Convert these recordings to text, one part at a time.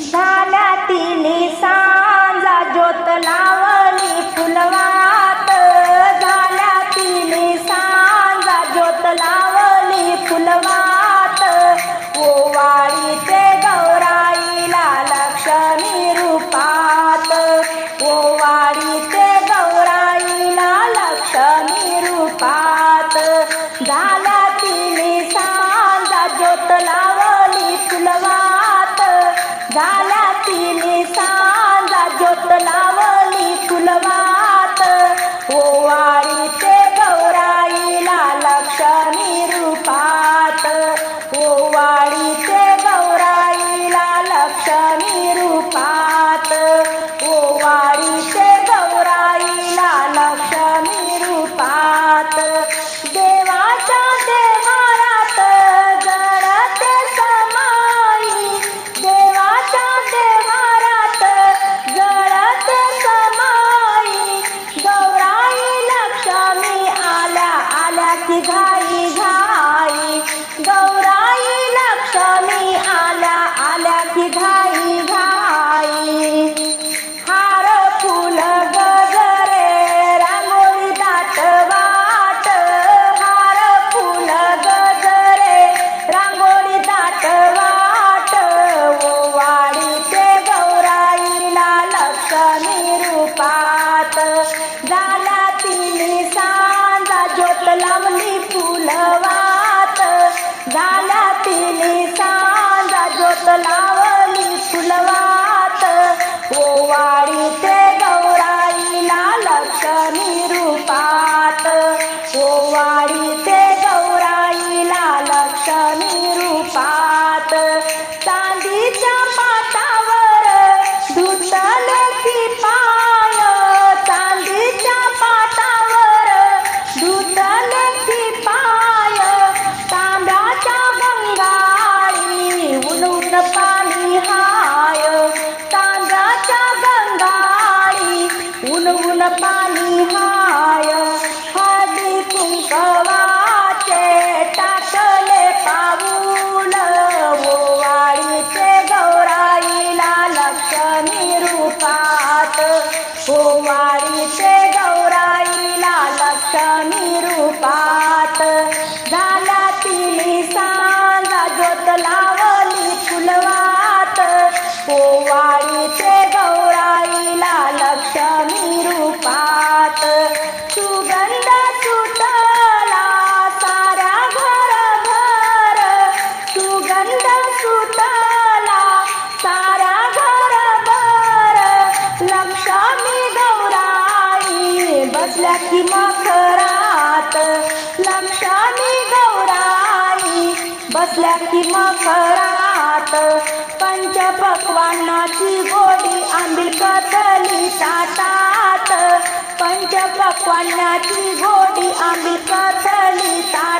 झाल्या तिने सांजा ज्योत लावली फुलवात. झाल्या तिने सांजा ज्योत लावली फुलवात. ओवाळी ते गौराईला लक्ष्मी रूपात ओवाळी ते गौराईला लक्ष्मी रूपात go लावली फुलवात. वाडीत पाणी हाय. हळदी कुंकवाचे टाकले पाऊल. ओवाळीचे गौराईला लक्ष्मी रूपात ओवा की मखरात लक्षानी गौराई बसल्या की मखरात पंचपक्वानाची गोडी आंबील कदली तातात पंचपक्वानाची गोडी आंबील कदली तात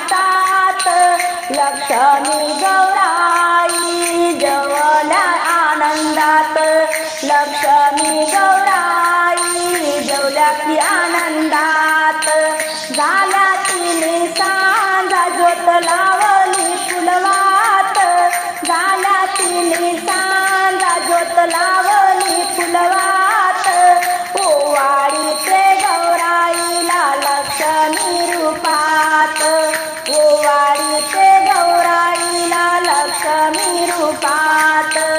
ಮಾತಾ